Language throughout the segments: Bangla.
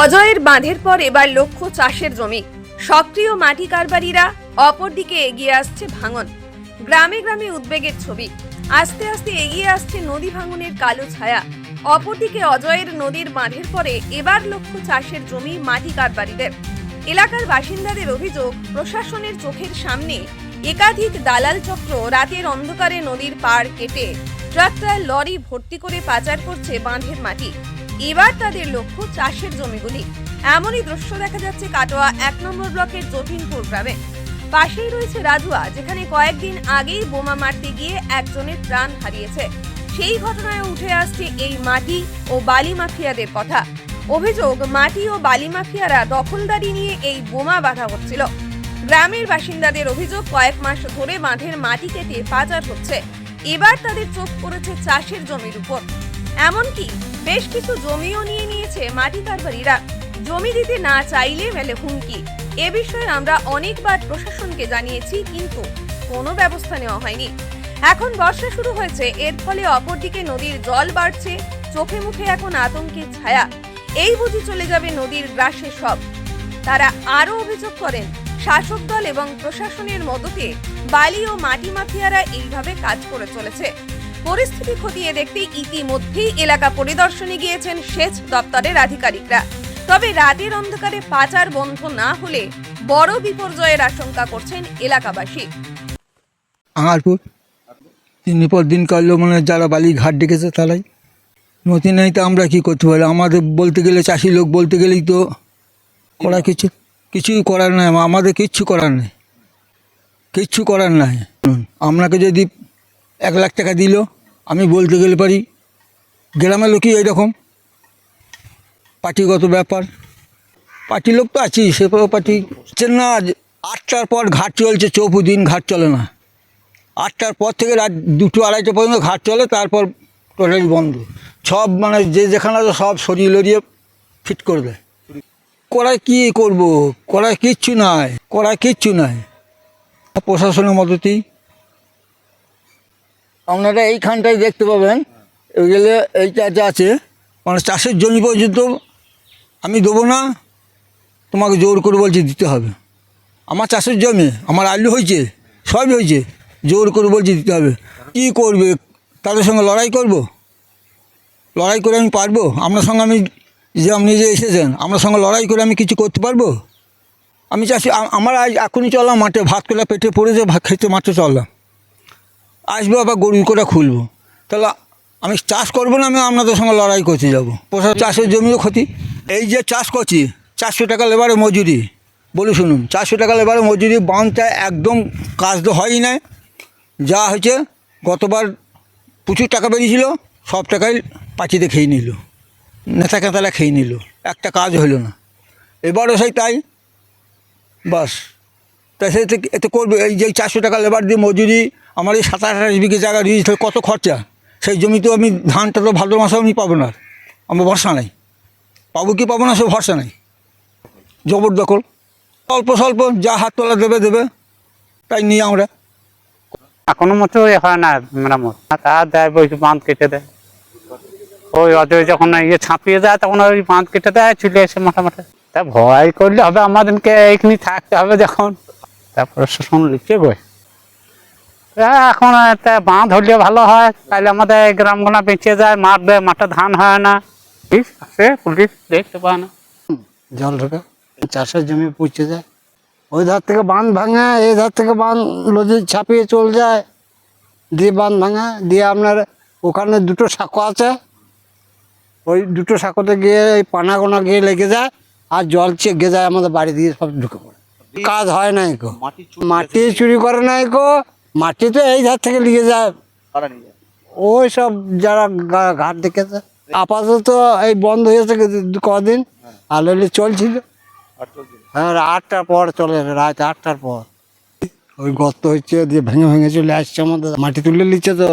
অজয়ের বাঁধের পর এবার লক্ষ্য চাষের জমি। সক্রিয় মাটি কারবারিরা অপরদিকে এগিয়ে আসছে ভাঙন। গ্রামে গ্রামে উদ্বেগের ছবি। আস্তে আস্তে এগিয়ে আসছে নদী ভাঙনের কালো ছায়া। অপরদিকে অজয়ের নদীর বাঁধের পরে এবার লক্ষ্য চাষের জমি মাটি কারবারিদের। এলাকার বাসিন্দাদের অভিযোগ, প্রশাসনের চোখের সামনে একাধিক দালাল চক্র রাতের অন্ধকারে নদীর পাড় কেটে ট্রাক্টর লরি ভর্তি করে পাচার করছে বাঁধের মাটি। এবার তাদের লক্ষ্য চাষের জমিগুলি। এমনই দৃশ্য দেখা যাচ্ছে কাটোয়া এক নম্বর ব্লকের জটিনপুর গ্রামে। পাশেই রয়েছে রাধুয়া, যেখানে কয়েকদিন আগেই বোমা মারতে গিয়ে একজনের প্রাণ হারিয়েছে। সেই ঘটনায় উঠে আসছে এই মাটি ও বালি মাফিয়াদের কথা। অভিযোগ, মাটি ও বালি মাফিয়ারা দখলদারি নিয়ে এই বোমা বাঁধা হচ্ছিল। গ্রামের বাসিন্দাদের অভিযোগ, কয়েক মাস ধরে বাঁধের মাটি কেটে পাচার হচ্ছে। এবার তাদের চোখ পড়েছে চাষের জমির উপর। এমনকি বেশ কিছু জমিও নিয়ে নিয়েছে মাটি কারবারিরা। জমি দিতে না চাইলে মেলে হুমকি। এ বিষয়ে আমরা অনেকবার প্রশাসনকে জানিয়েছি, কিন্তু কোনো ব্যবস্থা নেওয়া হয়নি। এখন বর্ষা শুরু হয়েছে, এর ফলে অপরদিকে নদীর জল বাড়ছে, চোখে মুখে এখন আতঙ্কের ছায়া। এই বুঝি চলে যাবে নদীর গ্রাসে সব। তারা আরও অভিযোগ করেন, শাসক দল এবং প্রশাসনের মদতে বালি ও মাটি মাফিয়ারা এইভাবে কাজ করে চলেছে। পরিস্থিতি খতিয়ে দেখতে ইতিমধ্যেই এলাকা পরিদর্শনে গিয়েছেন সেচ দপ্তরের আধিকারিকরা। তবে রাতের অন্ধকারে পাচার বন্ধ না হলে বড় বিপর্যয়ের আশঙ্কা করছেন এলাকাবাসী। আঙারপুর। দিনের পর দিন কাটলো মানে যারা বালি ঘাট ডেকেছে তারাই। নদী নেই তো আমরা কি করতে পারি? আমাদের বলতে গেলে চাষি লোক বলতে গেলেই তো করা কিছু। কিছুই করার নাই, আমাদের কিচ্ছু করার নেই। কিচ্ছু করার নাই। আপনাকে যদি এক লাখ টাকা দিল। আমি বলতে গেলে পারি, গ্রামের লোকই এইরকম। পার্টিগত ব্যাপার। পার্টি লোক তো আছি সে পার্টি না আটটার পর ঘাট চলছে চৌপু দিন ঘাট চলে না। আটটার পর থেকে রাত দুটো আড়াইটা পর্যন্ত ঘাট চলে, তারপর টোটালি বন্ধ। সব মানে যে যেখানে আছে সব সরিয়ে লড়িয়ে ফিট করে দেয়। করায় কী করব? করায় কিচ্ছু নাই করায় কিচ্ছু নাই। প্রশাসনের মদতেই আপনারা এইখানটায় দেখতে পাবেন, এগুলো এইটা যা আছে মানে চাষের জমি পর্যন্ত আমি দেবো না, তোমাকে জোর করে বলছি দিতে হবে। আমার চাষের জমি, আমার আলু হয়েছে, সবই হয়েছে, জোর করে বলছি দিতে হবে। কী করবে তাদের সঙ্গে লড়াই করব? লড়াই করে আমি পারব? আপনার সঙ্গে আমি যে আপনি যে এসেছেন, আপনার সঙ্গে লড়াই করে আমি কিছু করতে পারব? আমি চাষি আমার আজ এখনই চললাম মাঠে, ভাত করে পেটে পড়েছে ভাত খেতে মাঠে চললাম। আসব আবার গরু করে খুলবো। তাহলে আমি চাষ করব না, আমি আপনাদের সঙ্গে লড়াই করতে যাব। পোষা চাষের জমিও ক্ষতি। এই যে চাষ করছি, চারশো টাকা লেবারে মজুরি। বলি শুনুন, চারশো টাকা লেবারে মজুরি বাঁধটা একদম কাজ তো হয়ই না। যা হয়েছে, গতবার প্রচুর টাকা বেরিয়েছিল, সব টাকাই পাচিতে খেয়ে নিল। নেতা কেতালা খেয়ে নিল, একটা কাজ হলো না। এবারও সেই তাই, বাস। তাই সে এতে করবে, এই যে চারশো টাকা লেবার দিয়ে মজুরি আমার এই সাতাশ আঠাশ বিঘে জায়গা তাহলে কত খরচা? সেই জমিতে আমি ধানটা তো ভাদ্র মাসে আমি পাবো না। আমার ভরসা নাই। পাবো কি পাবো না সে ভরসা নাই। জবরদখল। অল্প স্বল্প যা হাত তোলা দেবে দেবে। তাই নিয়ে আমরা। এখনও মতো হয় না মেরামত। তা দেয় ওই বাঁধ কেটে দেয়? ওই ওদের যখন ইয়ে ছাপিয়ে দেয় তখন ওই বাঁধ কেটে দেয়, চলে এসে মাঠে তা ভয় করলে হবে আমাদেরকে এইখানে থাকতে হবে যখন। তারপরে শোষণ লিখছে বই। এখন একটা বাঁধ হলে ভালো হয়। তাহলে আমাদের গ্রামগুলো বেঁচে যায় মাঠ দেয় মাঠে ধান হয় না। পুলিশ আসে পুলিশ দেখতে পায় না। জল ঢোকে চাষের জমি পচে যায়। ওই ধার থেকে বাঁধ ভাঙে এই ধার থেকে বাঁধ নদী ছাপিয়ে চলে যায়। দিয়ে বাঁধ ভাঙে দিয়ে আপনার ওখানে দুটো সাঁকো আছে। ওই দুটো সাঁকোতে গিয়ে এই পানা গোনা গিয়ে লেগে যায় আর জল চেগে যায় আমাদের বাড়ি দিয়ে সব ঢুকে পড়ে। কাজ হয় নাই কো মাটি চুরি করে নাই কো মাটি তো এই ধার থেকে লিয়ে যায়। ওই সব যারা ঘাট দেখেছে। আপাতত এই বন্ধ হয়েছে কদিন। আর নইলে চলছিল। হ্যাঁ আটটার পর চলে রাত আটটার পর। ওই গর্ত হচ্ছে দিয়ে ভেঙে ভেঙে চলে আসছে আমাদের। মাটি তুলে নিচ্ছে তো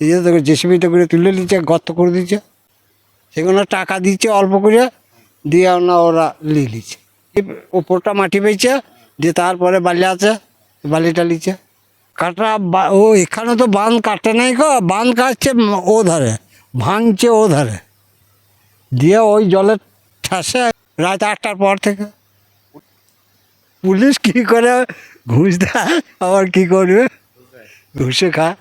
ইয়ে তো জেসিবিটা করে তুলে নিচ্ছে গর্ত করে দিচ্ছে। সেগুলো টাকা দিচ্ছে অল্প করে দিয়ে না ওরা নিয়ে নিচ্ছে। ওপরটা মাটি পেয়েছে দিয়ে তারপরে বালি আছে বালিটা নিচ্ছে। কাটা ও, এখানে তো বাঁধ কাটে নাই গো। বাঁধ কাটছে ও ধারে, ভাঙছে ও ধারে। দিয়ে ওই জলের ঠাসে রাত আটটার পর থেকে। পুলিশ কী করে ঘুষ দেয়? আবার কী করবে? ঘুষে খায়।